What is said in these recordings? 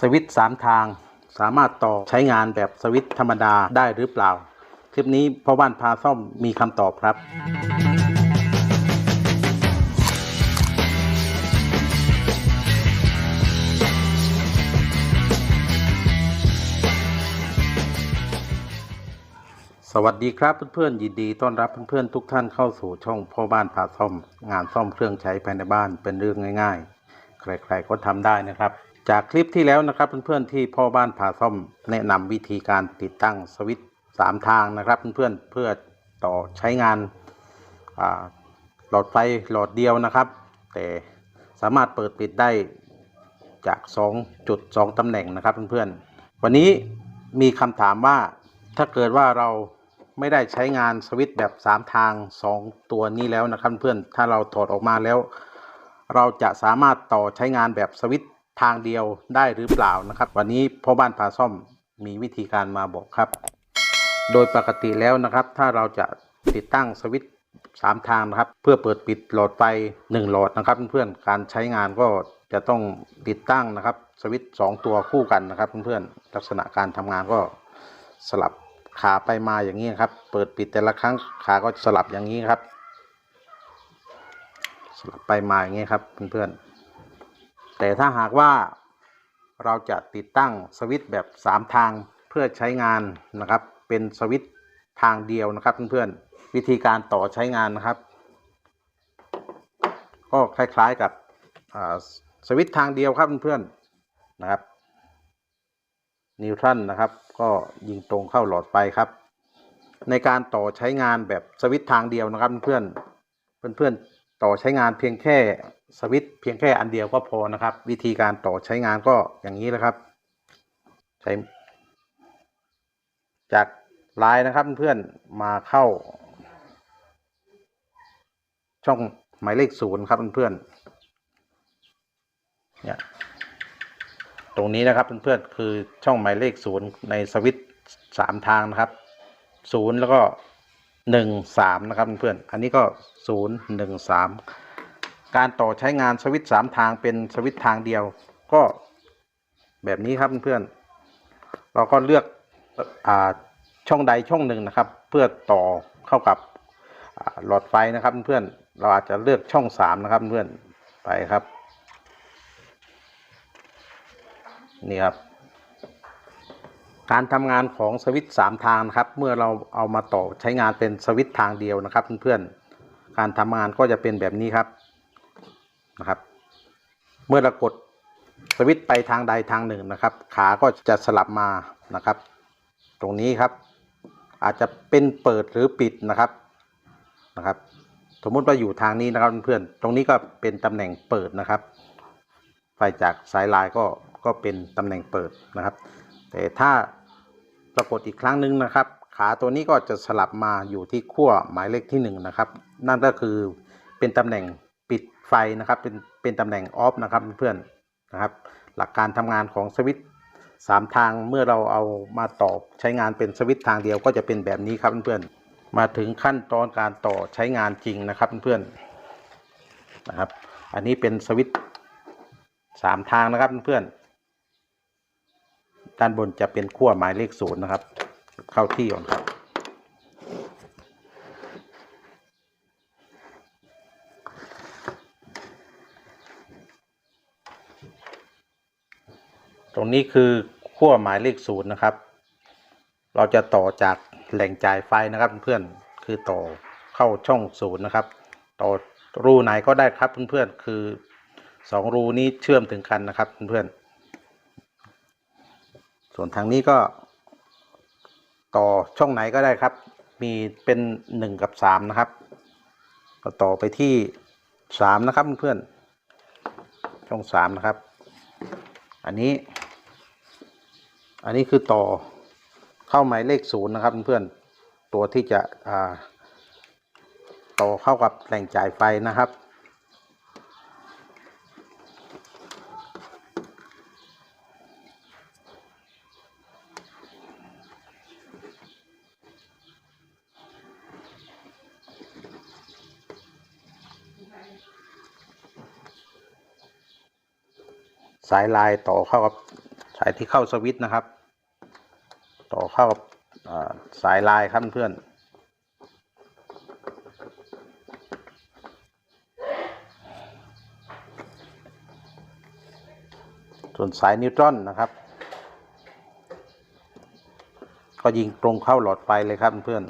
สวิตช์สามทางสามารถต่อใช้งานแบบสวิตช์ธรรมดาได้หรือเปล่า คลิปนี้พ่อบ้านพาซ่อมมีคำตอบครับ สวัสดีครับเพื่อนๆยินดีต้อนรับเพื่อนๆทุกท่านเข้าสู่ช่องพ่อบ้านพาซ่อม งานซ่อมเครื่องใช้ภายในบ้านเป็นเรื่องง่าย ๆ ใครๆก็ทำได้นะครับ จากคลิปที่แล้วนะครับเพื่อนๆที่พ่อบ้านพาซ่อมแนะนำวิธีการติดตั้งสวิตช์สามทางนะครับเพื่อนๆเพื่อต่อใช้งานหลอดไฟหลอดเดียวนะครับ แต่สามารถเปิดปิดได้จาก 2 จุด 2 ตำแหน่งนะครับเพื่อนๆวันนี้มีคำถามว่าถ้าเกิดว่าเราไม่ได้ใช้งานสวิตช์แบบ 3 ทาง 2 ตัวนี้แล้วนะครับเพื่อนถ้าเราถอดออกมาแล้ว เราจะสามารถต่อใช้งานแบบสวิตช์ ทางเดียวได้หรือเปล่านะครับ วันนี้พ่อบ้านพาซ่อมมีวิธีการมาบอกครับ โดยปกติแล้วนะครับ ถ้าเราจะติดตั้งสวิตช์สามทางนะครับ เพื่อเปิดปิดหลอดไฟ 1 หลอดนะครับเพื่อนๆการใช้งานก็จะต้องติดตั้งนะครับสวิตช์สองตัวคู่กันนะครับเพื่อนๆลักษณะการทำงานก็สลับขาไปมาอย่างนี้นครับ เปิดปิดแต่ละครั้งขาก็สลับอย่างนี้ครับ สลับไปมาอย่างนี้ครับเพื่อนๆ แต่ถ้าหากว่าเราจะติดตั้งสวิตช์แบบ 3 ทางเพื่อใช้งานนะครับ เป็นสวิตช์ทางเดียวนะครับเพื่อนๆวิธีการต่อใช้งานนะครับ ก็คล้ายๆกับสวิตช์ทางเดียวครับเพื่อนๆนะครับนิวทรันนะครับ ก็ยิงตรงเข้าหลอดไฟครับ ในการต่อใช้งานแบบสวิตช์ทางเดียวนะครับ เพื่อนๆเพื่อนๆต่อใช้งานเพียงแค่ สวิตเพียงแค่อันเดียวก็พอนะครับ วิธีการต่อใช้งานก็อย่างนี้แหละครับ ใช้ จากไลน์นะครับเพื่อนมาเข้า ช่องหมายเลขศูนย์ครับเพื่อนเนี่ยตรงนี้นะครับเพื่อนๆคือช่องหมายเลขศูนย์ในสวิตสามทางนะครับศูนย์แล้วก็หนึ่งสามนะครับเพื่อนๆอันนี้ก็ศูนย์หนึ่งสาม การต่อใช้งานสวิตช์สามทางเป็นสวิตช์ทางเดียว ก็แบบนี้ครับเพื่อนๆเราก็เลือกอช่องใดช่องหนึ่งนะครับ เพื่อต่อเข้ากับหลอดไฟนะครับเพื่อนๆเราอาจจะเลือกช่องสามนะครับเพื่อนไปครับ นี่ครับ การทำงานของสวิตช์สามทางนะครับ เมื่อเราเอามาต่อใช้งานเป็นสวิตช์ทางเดียวนะครับเพื่อนๆการทำงานก็จะเป็นแบบนี้ครับ นะครับ เมื่อเรากดสวิตไปทางใดทางหนึ่งนะครับ ขาก็จะสลับมานะครับ ตรงนี้ครับ อาจจะเป็นเปิดหรือปิดนะครับนะครับ สมมุติว่าอยู่ทางนี้นะครับเพื่อนๆตรงนี้ก็เป็นตำแหน่งเปิดนะครับ ไฟจากสายลายก็ก็เป็นตำแหน่งเปิดนะครับ แต่ถ้าปรากฏอีกครั้งหนึ่งนะครับ ขาตัวนี้ก็จะสลับมาอยู่ที่ขั้วหมายเลขที่1นงนะครับ นั่นก็คือเป็นตำแหน่ง ไฟนะครับเป็นเป็นตำแหน่งออฟนะครับเพื่อนนะครับ หลักการทำงานของสวิตช์สามทางเมื่อเราเอามาต่อใช้งานเป็นสวิตช์ทางเดียวก็จะเป็นแบบนี้ครับเพื่อนๆมาถึงขั้นตอนการต่อใช้งานจริงนะครับเพื่อนๆนะครับ อันนี้เป็นสวิตช์สามทางนะครับเพื่อนๆด้านบนจะเป็นขั้วหมายเลขศูนย์นะครับ เข้าที่ก่อนครับ ตรงนี้คือขั้วหมายเลขศูนย์นะครับ เราจะต่อจากแหล่งจ่ายไฟนะครับเพื่อนๆคือต่อเข้าช่องศูนย์นะครับ ต่อรูไหนก็ได้ครับเพื่อนๆคือสองรูนี้เชื่อมถึงกันนะครับเพื่อนๆส่วนทางนี้ก็ต่อช่องไหนก็ได้ครับ มีเป็นหนึ่งกับสามนะครับก็ต่อไปที่สามนะครับเพื่อนๆช่องสามนะครับ อันนี้ อันนี้คือต่อเข้าหมายเลขศูนย์นะครับเพื่อนๆตัวที่จะต่อเข้ากับแหล่งจ่ายไฟนะครับ สายลายต่อเข้ากับสายที่เข้าสวิตช์นะครับ ต่อเข้ากับสายลายครับเพื่อนส่วนสายนิวตรอนนะครับ ก็ยิงตรงเข้าหลอดไฟเลยครับเพื่อน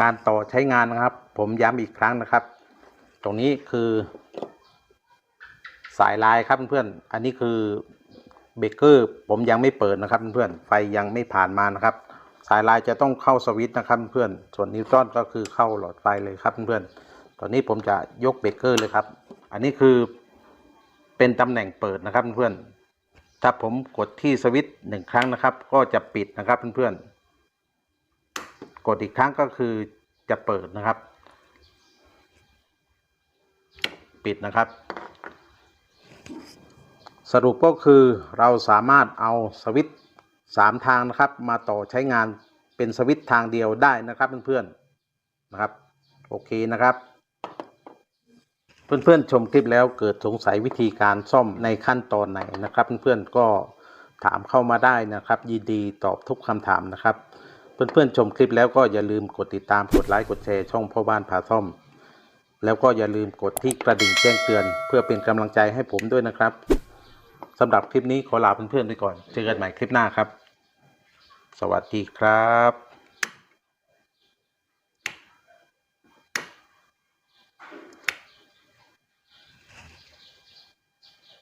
การต่อใช้งานนะครับ ผมย้ำอีกครั้งนะครับ ตรงนี้คือสายลายครับเพื่อนๆ อันนี้คือเบเกอร์ผมยังไม่เปิดนะครับเพื่อนๆ ไฟยังไม่ผ่านมานะครับ สายลายจะต้องเข้าสวิตช์นะครับเพื่อนส่วนนิวตรอนก็คือเข้าหลอดไฟเลยครับเพื่อนๆ ตอนนี้ผมจะยกเบเกอร์เลยครับ อันนี้คือเป็นตำแหน่งเปิดนะครับเพื่อนๆ ถ้าผมกดที่สวิตช์หนึ่งครั้งนะครับ ก็จะปิดนะครับเพื่อนๆ กดอีกครั้งก็คือจะเปิดนะครับ ปิดนะครับ สรุปก็คือเราสามารถเอาสวิตช์สามทางนะครับ มาต่อใช้งานเป็นสวิตช์ทางเดียวได้นะครับเพื่อนๆนะครับ โอเคนะครับ เพื่อนๆชมคลิปแล้วเกิดสงสัยวิธีการซ่อมในขั้นตอนไหนนะครับ เพื่อนๆก็ถามเข้ามาได้นะครับ ยินดีตอบทุกคำถามนะครับ เพื่อนๆชมคลิปแล้วก็อย่าลืมกดติดตามกดไลค์กดแชร์ช่องพ่อบ้านผาซ่อม แล้วก็อย่าลืมกดที่กระดิ่งแจ้งเตือน เพื่อเป็นกำลังใจให้ผมด้วยนะครับสำหรับคลิปนี้ขอลาเพื่อนๆไปก่อน เจอกันใหม่คลิปหน้าครับ สวัสดีครับ